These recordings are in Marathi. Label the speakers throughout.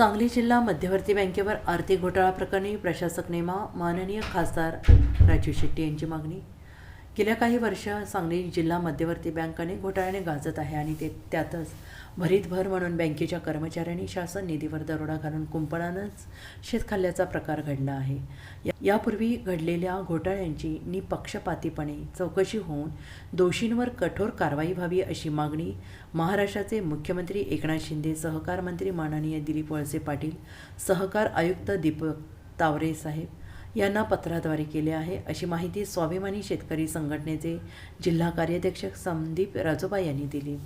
Speaker 1: सांगली जिल्हा मध्यवर्ती बँकेवर आर्थिक घोटाळा प्रकरणी प्रशासक नेमा माननीय खासदार राजू शेट्टी यांची मागणी गेल्या काही वर्ष सांगली जिल्हा मध्यवर्ती बँक अनेक घोटाळ्याने गाजत आहे आणि ते त्यातच भरीत भर म्हणून बँकेच्या कर्मचाऱ्यांनी शासन निधीवर दरोडा घालून कुंपणानंच शेत खाल्ल्याचा प्रकार घडला आहे. या- यापूर्वी घडलेल्या घोटाळ्यांची निपक्षपातीपणे चौकशी होऊन दोषींवर कठोर कारवाई व्हावी अशी मागणी महाराष्ट्राचे मुख्यमंत्री एकनाथ शिंदे सहकार मंत्री माननीय दिलीप वळसे पाटील सहकार आयुक्त दीपक तावरे साहेब यांना पत्राद्वारे केले आहे. अशी माहिती स्वाभिमानी शेतकरी संघटनेचे जिल्हा कार्याध्यक्ष संदीप राजोबा यांनी दिली.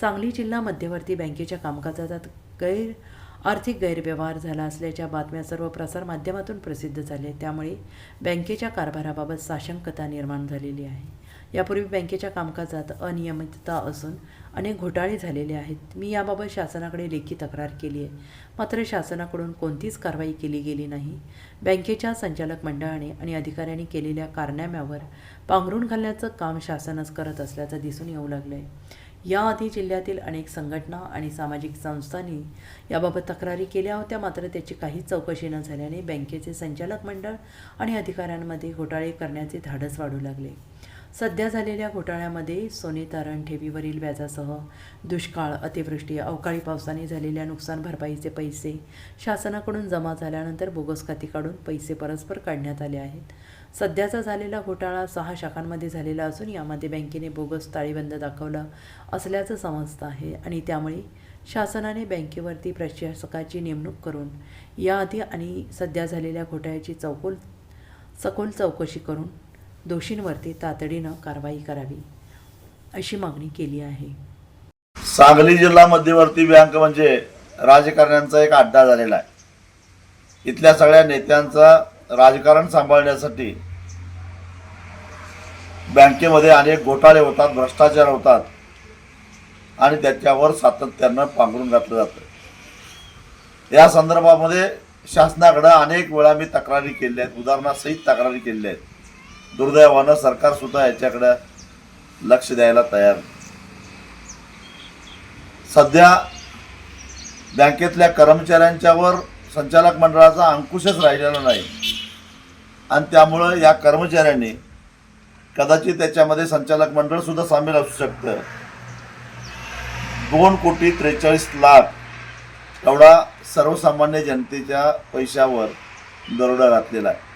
Speaker 1: सांगली जिल्हा मध्यवर्ती बँकेच्या कामकाजात गैर आर्थिक गैरव्यवहार झाला असल्याच्या बातम्या सर्व प्रसारमाध्यमातून प्रसिद्ध झाल्या त्यामुळे बँकेच्या कारभाराबाबत साशंकता निर्माण झालेली आहे. यापूर्वी बँकेच्या कामकाजात अनियमितता असून अनेक घोटाळे झालेले आहेत. मी याबाबत शासनाकडे लेखी तक्रार केली आहे. मात्र शासनाकडून कोणतीच कारवाई केली गेली नाही. बँकेच्या संचालक मंडळाने आणि अधिकाऱ्यांनी केलेल्या कारनाम्यावर पांघरून घालण्याचं काम शासनच करत असल्याचं दिसून येऊ लागलं आहे याआधी जिल्ह्यातील अनेक संघटना आणि सामाजिक संस्थांनी याबाबत तक्रारी केल्या होत्या. मात्र त्याची काहीच चौकशी न झाल्याने बँकेचे संचालक मंडळ आणि अधिकाऱ्यांमध्ये घोटाळे करण्याचे धाडस वाढू लागले. सध्या झालेल्या घोटाळ्यामध्ये सोने तारण ठेवीवरील व्याजासह दुष्काळ अतिवृष्टी अवकाळी पावसाने झालेल्या नुकसान भरपाईचे पैसे शासनाकडून जमा झाल्यानंतर बोगस खाती काढून पैसे परस्पर काढण्यात आले आहेत. सध्याचा झालेला घोटाळा सहा शाखांमध्ये झालेला असून यामध्ये बँकेने बोगस ताळेबंद दाखवला असल्याचं समजतं आहे आणि त्यामुळे शासनाने बँकेवरती प्रशासकाची नेमणूक करून याआधी आणि सध्या झालेल्या घोटाळ्याची चौकोल सखोल चौकशी करून दोषींवरती तातडीनं कारवाई करावी अशी मागणी केली आहे.
Speaker 2: सांगली जिल्हा मध्यवर्ती बँक म्हणजे राजकारण्यांचा एक अड्डा झालेला आहे. इथल्या सगळ्या नेत्यांचा राजकारण सांभाळण्यासाठी बँकेमध्ये अनेक घोटाळे होतात भ्रष्टाचार होतात आणि त्याच्यावर सातत्यानं पांघरून घातलं जातं. या संदर्भामध्ये शासनाकडं अनेक वेळा मी तक्रारी केल्या आहेत उदाहरणासहित तक्रारी केल्या आहेत. दुर्दैवानं सरकार सुद्धा याच्याकडं लक्ष द्यायला तयार सध्या बँकेतल्या कर्मचाऱ्यांच्यावर संचालक मंडळाचा अंकुशच राहिलेला नाही. आणि त्यामुळं या कर्मचाऱ्यांनी कदाचित त्याच्यामध्ये संचालक मंडळ सुद्धा सामील असू शकतं. दोन कोटी त्रेचाळीस लाख एवढा सर्वसामान्य जनतेच्या पैशावर दरोडा घातलेला आहे.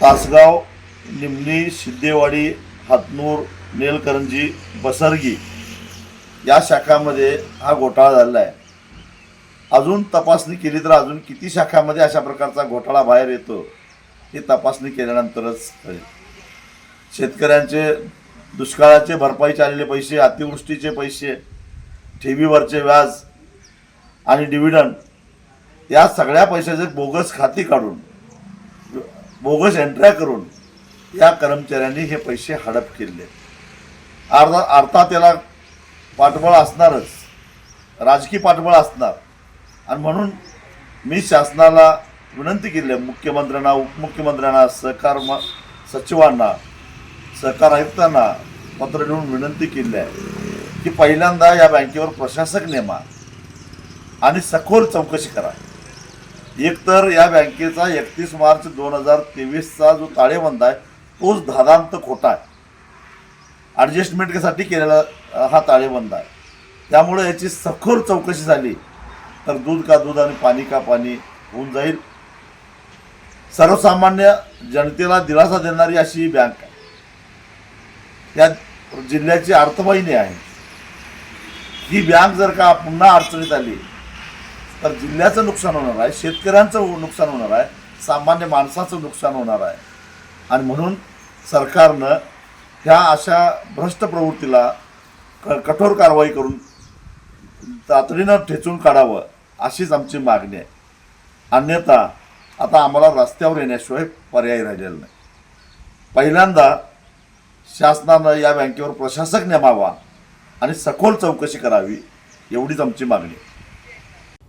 Speaker 2: तासगाव निमणी सिद्धेवाडी हातनूर नेलकरंजी बसरगी या शाखामध्ये हा घोटाळा झालेला आहे. अजून तपासणी केली तर अजून किती शाखामध्ये अशा प्रकारचा घोटाळा बाहेर येतो हे तपासणी केल्यानंतरच कळेल. शेतकऱ्यांचे दुष्काळाचे भरपाईचे आलेले पैसे अतिवृष्टीचे पैसे ठेवीवरचे व्याज आणि डिव्हिडंड या सगळ्या पैशाचे बोगस खाती काढून बोगस एंट्र्या करून या कर्मचाऱ्यांनी हे पैसे हडप केले. अर्धा अर्थात त्याला पाठबळ असणारच. राजकीय पाठबळ असणार. आणि म्हणून मी शासनाला विनंती केली आहे मुख्यमंत्र्यांना उपमुख्यमंत्र्यांना सहकार म सचिवांना सहकार आयुक्तांना पत्र लिहून विनंती केली आहे की पहिल्यांदा या बँकेवर प्रशासक नेमा आणि सखोल चौकशी करा. एकतर या बँकेचा एकतीस मार्च दोन हजार तेवीसचा जो ताळेबंद आहे तोच धादांत खोटा आहे. ॲडजस्टमेंटसाठी केलेला हा ताळेबंद आहे. त्यामुळे याची सखोल चौकशी झाली तर दूध का दूध आणि पाणी का पाणी होऊन जाईल. सर्वसामान्य जनतेला दिलासा देणारी अशी ही बँक आहे. त्या जिल्ह्याची अर्थवाहिनी आहे. ही बँक जर का पुन्हा अडचणीत आली तर जिल्ह्याचं नुकसान होणार आहे शेतकऱ्यांचं नुकसान होणार आहे सामान्य माणसाचं नुकसान होणार आहे. आणि म्हणून सरकारनं ह्या अशा भ्रष्ट प्रवृत्तीला क कठोर कारवाई करून तातडीनं ठेचून काढावं अशीच आमची मागणी आहे. अन्यथा आता आम्हाला रस्त्यावर येण्याशिवाय पर्याय राहिलेला नाही. पहिल्यांदा शासनानं या बँकेवर प्रशासक नेमावा आणि सखोल चौकशी करावी एवढीच आमची मागणी आहे.